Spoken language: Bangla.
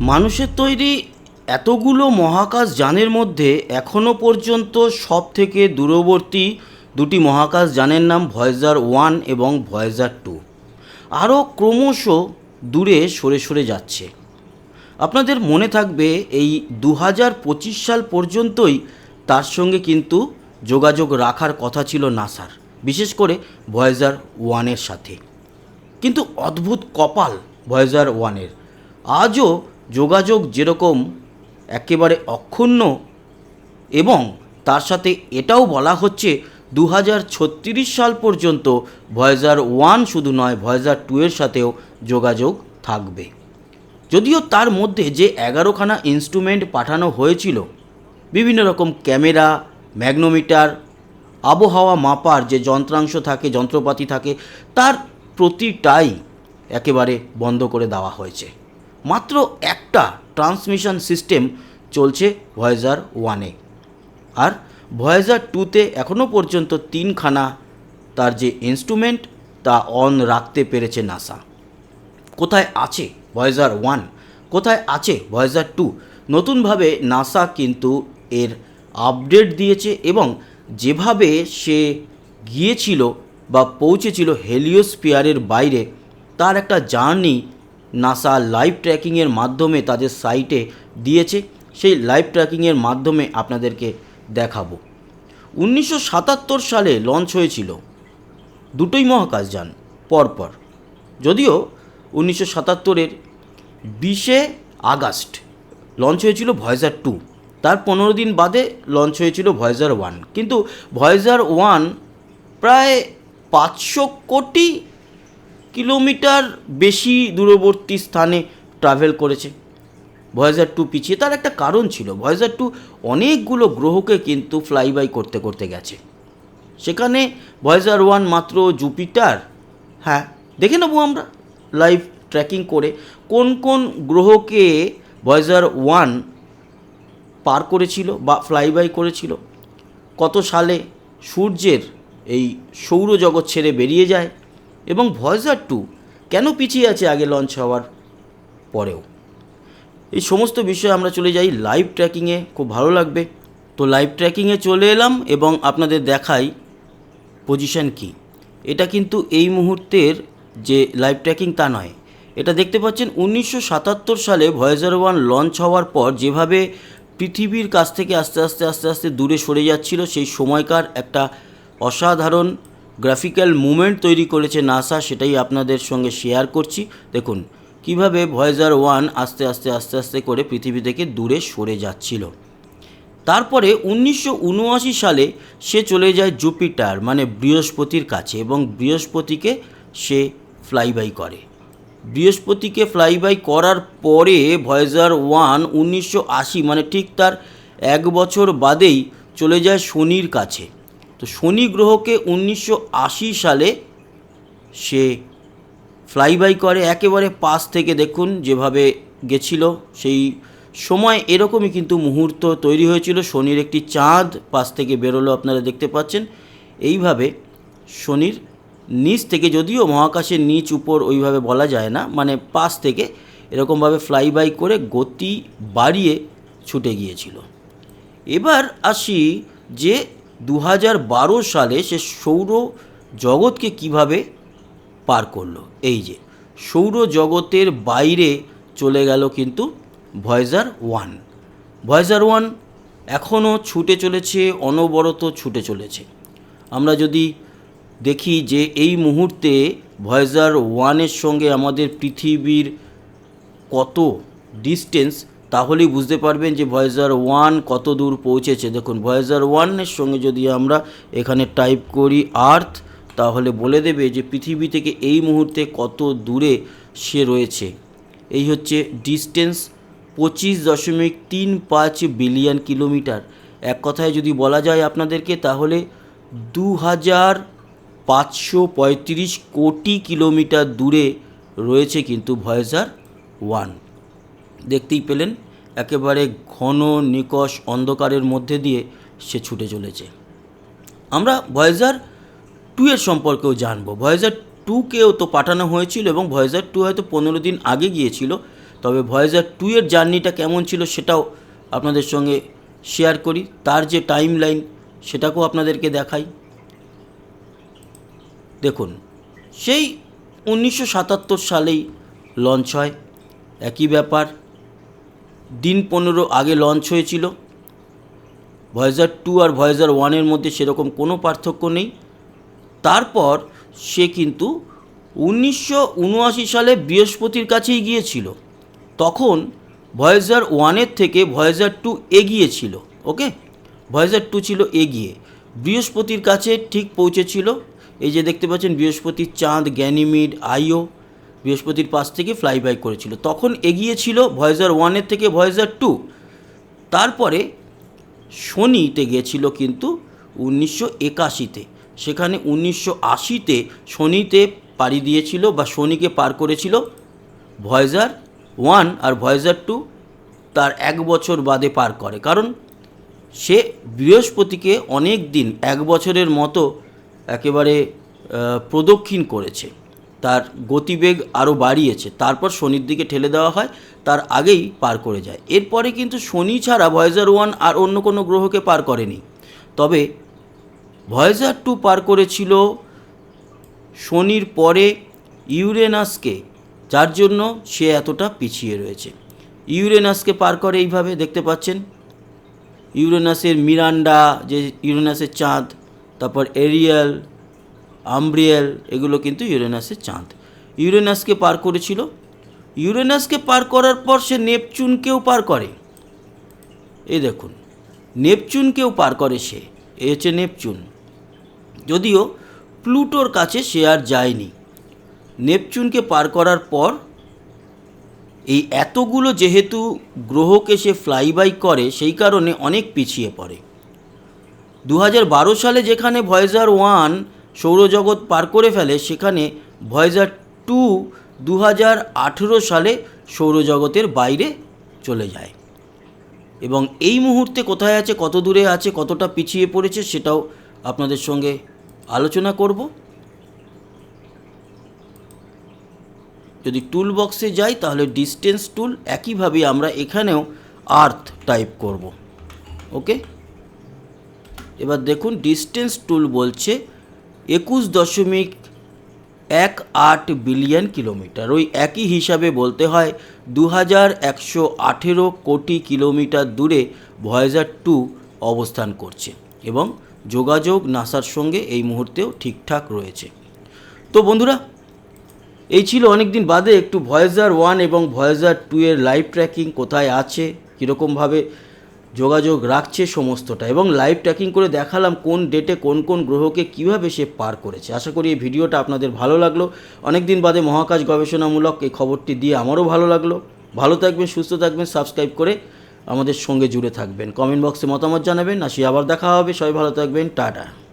মানুষের তৈরি এতগুলো মহাকাশ যানের মধ্যে এখনও পর্যন্ত সব থেকে দূরবর্তী দুটি মহাকাশ যানের নাম ভয়েজার ওয়ান এবং ভয়েজার টু। আরও ক্রমশ দূরে সরে সরে যাচ্ছে। আপনাদের মনে থাকবে এই দু হাজার পঁচিশ সাল পর্যন্তই তার সঙ্গে কিন্তু যোগাযোগ রাখার কথা ছিল নাসার, বিশেষ করে ভয়েজার ওয়ানের সাথে। কিন্তু অদ্ভুত কপাল ভয়েজার ওয়ানের। আজও যোগাযোগ যেরকম একেবারে অক্ষুণ্ণ এবং তার সাথে এটাও বলা হচ্ছে দু হাজার ছত্রিশ সাল পর্যন্ত ভয়েজার ওয়ান শুধু নয়, ভয়েজার টু এর সাথেও যোগাযোগ থাকবে। যদিও তার মধ্যে যে এগারোখানা ইনস্ট্রুমেন্ট পাঠানো হয়েছিল, বিভিন্ন রকম ক্যামেরা, ম্যাগনোমিটার, আবহাওয়া মাপার যে যন্ত্রাংশ থাকে, যন্ত্রপাতি থাকে, তার প্রতিটাই একেবারে বন্ধ করে দেওয়া হয়েছে। মাত্র একটা ট্রান্সমিশন সিস্টেম চলছে ভয়েজার ওয়ানে আর ভয়েজার টুতে এখনও পর্যন্ত তিনখানা তার যে ইনস্ট্রুমেন্ট তা অন রাখতে পেরেছে নাসা কোথায় আছে ভয়েজার ওয়ান কোথায় আছে ভয়েজার টু নতুনভাবে নাসা কিন্তু এর আপডেট দিয়েছে এবং যেভাবে সে গিয়েছিল বা পৌঁছেছিল হেলিওস্পিয়ারের বাইরে, তার একটা জার্নি নাসা লাইভ ট্র্যাকিংয়ের মাধ্যমে তাদের সাইটে দিয়েছে। সেই লাইভ ট্র্যাকিংয়ের মাধ্যমে আপনাদেরকে দেখাবো। উনিশশো সাতাত্তর সালে লঞ্চ হয়েছিল। দুটোই মহাকাশযান পরপর। যদিও উনিশশো সাতাত্তরের বিশে আগস্ট লঞ্চ হয়েছিল ভয়েজার টু। তার পনেরো দিন বাদে লঞ্চ হয়েছিল ভয়েজার ওয়ান। কিন্তু ভয়েজার ওয়ান প্রায় পাঁচশো কোটি কিলোমিটার বেশি দূরবর্তী স্থানে ট্রাভেল করেছে। ভয়েজার টু পিছিয়ে, তার একটা কারণ ছিল, ভয়েজার টু অনেকগুলো গ্রহকে কিন্তু ফ্লাইবাই করতে করতে গেছে। সেখানে ভয়েজার ওয়ান মাত্র জুপিটার হ্যাঁ দেখে নেব আমরা লাইভ ট্র্যাকিং করে কোন কোন গ্রহকে ভয়েজার ওয়ান পার করেছিল বা ফ্লাইবাই করেছিল। কত সালে সূর্যের এই সৌরজগৎ ছেড়ে বেরিয়ে যায় এবং ভয়েজার টু কেন পিছিয়ে আছে আগে লঞ্চ হওয়ার পরেও? এই সমস্ত বিষয়ে আমরা চলে যাই লাইভ ট্র্যাকিংয়ে খুব ভালো লাগবে। তো লাইভ ট্র্যাকিংয়ে চলে এলাম এবং আপনাদের দেখাই পজিশন কি। এটা কিন্তু এই মুহূর্তের যে লাইভ ট্র্যাকিং তা নয়। এটা দেখতে পাচ্ছেন উনিশশো সাতাত্তর সালে ভয়েজার ওয়ান লঞ্চ হওয়ার পর যেভাবে পৃথিবীর কাছ থেকে আস্তে আস্তে আস্তে আস্তে দূরে সরে যাচ্ছিল, সেই সময়কার একটা অসাধারণ গ্রাফিক্যাল মুভমেন্ট তৈরি করেছে নাসা সেটাই আপনাদের সঙ্গে শেয়ার করছি। দেখুন, কীভাবে ভয়েজার ওয়ান আস্তে আস্তে আস্তে আস্তে করে পৃথিবী থেকে দূরে সরে যাচ্ছিল। তারপরে উনিশশো উনআশি সালে সে চলে যায় জুপিটার মানে বৃহস্পতির কাছে, এবং বৃহস্পতিকে সে ফ্লাইবাই করে। বৃহস্পতিকে ফ্লাইবাই করার পরে ভয়েজার ওয়ান উনিশশো আশি মানে ঠিক তার এক বছর বাদেই চলে যায় শনির কাছে। তো শনি গ্রহকে উনিশশো আশি সালে সে ফ্লাইবাই করে। একেবারে পাশ থেকে দেখুন যেভাবে গেছিল, সেই সময় এরকমই কিন্তু মুহূর্ত তৈরি হয়েছিল। শনির একটি চাঁদ পাশ থেকে বেরোলো আপনারা দেখতে পাচ্ছেন। এইভাবে শনির নিচ থেকে যদিও মহাকাশের নিচ উপর ওইভাবে বলা যায় না মানে পাশ থেকে এরকমভাবে ফ্লাইবাই করে গতি বাড়িয়ে ছুটে গিয়েছিল। এবার আসি যে দু সালে সে সৌর জগৎকে কীভাবে পার করল? এই যে, সৌর জগতের বাইরে চলে গেল কিন্তু ভয়েজার ওয়ান। ভয়েজার ওয়ান এখনও ছুটে চলেছে, অনবরত ছুটে চলেছে। আমরা যদি দেখি যে এই মুহূর্তে ভয়েজার ওয়ানের সঙ্গে আমাদের পৃথিবীর কত ডিস্টেন্স তাহলেই বুঝতে পারবেন যে ভয়েজার ওয়ান কত দূর পৌঁছেছে। দেখুন, ভয়েজার ওয়ানের সঙ্গে যদি আমরা এখানে টাইপ করি আর্থ, তাহলে বলে দেবে যে পৃথিবী থেকে এই মুহূর্তে কত দূরে সে রয়েছে। এই হচ্ছে ডিস্টেন্স পঁচিশ দশমিক তিন পাঁচ বিলিয়ন কিলোমিটার। এক কথায় যদি বলা যায় আপনাদেরকে, তাহলে দু হাজার পাঁচশো পঁয়ত্রিশ কোটি কিলোমিটার দূরে রয়েছে কিন্তু ভয়েজার ওয়ান। দেখতেই পেলেন? একেবারে ঘন, নিকষ অন্ধকারের মধ্যে দিয়ে সে ছুটে চলেছে। আমরা ভয়েজার টু এর সম্পর্কেও জানব। ভয়েজার টুকেও তো পাঠানো হয়েছিল এবং ভয়েজার টু হয়তো পনেরো দিন আগে গিয়েছিল। তবে ভয়েজার টু এর জার্নিটা কেমন ছিল সেটাও আপনাদের সঙ্গে শেয়ার করি। তার যে টাইম লাইন সেটাকেও আপনাদেরকে দেখাই। দেখুন, সেই উনিশশো সাতাত্তর সালেই লঞ্চ হয়। একই ব্যাপার দিন পনেরো আগে লঞ্চ হয়েছিল। ভয়েজার টু আর ভয়েজার ওয়ানের মধ্যে সেরকম কোনো পার্থক্য নেই। তারপর সে কিন্তু উনিশশো উনআশি সালে বৃহস্পতির কাছেই গিয়েছিল। তখন ভয়েজার ওয়ানের থেকে ভয়েজার টু এগিয়ে ছিল ওকে ভয়েজার টু ছিল এগিয়ে। বৃহস্পতির কাছে ঠিক পৌঁছেছিল। এই যে দেখতে পাচ্ছেন বৃহস্পতির চাঁদ গ্যানিমিড আইও বৃহস্পতির পাশ থেকে ফ্লাই বাই করেছিল। তখন এগিয়ে ছিল ভয়েজার ওয়ানের থেকে ভয়েজার টু তারপরে শনিতে গেছিল কিন্তু উনিশশো একাশিতে। সেখানে উনিশশো আশিতে শনিতে পাড়ি দিয়েছিল বা শনিকে পার করেছিল ভয়েজার ওয়ান আর ভয়েজার টু তার এক বছর বাদে পার করে। কারণ সে বৃহস্পতিকে অনেক দিন, এক বছরের মতো একেবারে প্রদক্ষিণ করেছে। তার গতিবেগ আরও বাড়িয়েছে। তারপর শনির দিকে ঠেলে দেওয়া হয়, তার আগেই পার করে যায়। এরপরে কিন্তু শনি ছাড়া ভয়েজার ওয়ান আর অন্য কোনো গ্রহকে পার করেনি। তবে ভয়েজার টু পার করেছিল শনির পরে ইউরেনাসকে, যার জন্য সে এতটা পিছিয়ে রয়েছে। ইউরেনাসকে পার করে এইভাবে দেখতে পাচ্ছেন। ইউরেনাসের মিরান্ডা, যে ইউরেনাসের চাঁদ, তারপর এরিয়াল আম্ব্রিয়েল, এগুলো কিন্তু ইউরেনাসের চাঁদ। ইউরেনাসকে পার করেছিল। ইউরেনাসকে পার করার পর সে নেপচুনকেও পার করে। এই দেখুন, নেপচুনকেও পার করে সে। এ হচ্ছে নেপচুন। যদিও প্লুটোর কাছে সে আর যায়নি। নেপচুনকে পার করার পর এই এতগুলো যেহেতু গ্রহকে সে ফ্লাই বাই করে, সেই কারণে অনেক পিছিয়ে পড়ে। দু সালে যেখানে ভয়েজার ওয়ান সৌরজগৎ পার করে ফেলে, সেখানে ভয়েজার টু দু আঠেরো সালে সৌরজগতের বাইরে চলে যায়। এবং এই মুহূর্তে কোথায় আছে, কত দূরে আছে, কতটা পিছিয়ে পড়েছে, সেটাও আপনাদের সঙ্গে আলোচনা করব। যদি টুল বক্সে যাই, তাহলে ডিস্টেন্স টুল একইভাবে আমরা এখানেও আর্থ টাইপ করব। ওকে এবার দেখুন ডিস্টেন্স টুল বলছে একুশ দশমিক এক আট বিলিয়ন কিলোমিটার। ওই একই হিসাবে বলতে হয় দু হাজার একশো আঠেরো কোটি কিলোমিটার দূরে ভয়েজার টু অবস্থান করছে এবং যোগাযোগ নাসার সঙ্গে এই মুহূর্তেও ঠিকঠাক রয়েছে। তো বন্ধুরা, এই ছিল অনেক দিন বাদে একটু ভয়েজার ওয়ান এবং ভয়েজার টু এর লাইভ ট্র্যাকিং কোথায় আছে, কীরকমভাবে যোগাযোগ রাখছে সমস্তটা এবং লাইভ ট্র্যাকিং করে দেখালাম কোন ডেটে কোন কোন গ্রহকে কীভাবে সে পার করেছে। আশা করি এই ভিডিওটা আপনাদের ভালো লাগল। অনেক দিন বাদে মহাকাশ গবেষণামূলক এই খবরটি দিয়ে আমারও ভালো লাগল। ভালো থাকবেন, সুস্থ থাকবেন সাবস্ক্রাইব করে আমাদের সঙ্গে জুড়ে থাকবেন। কমেন্ট বক্সে মতামত জানাবেন। আসি আবার দেখা হবে। সবাই ভালো থাকবেন। টাটা।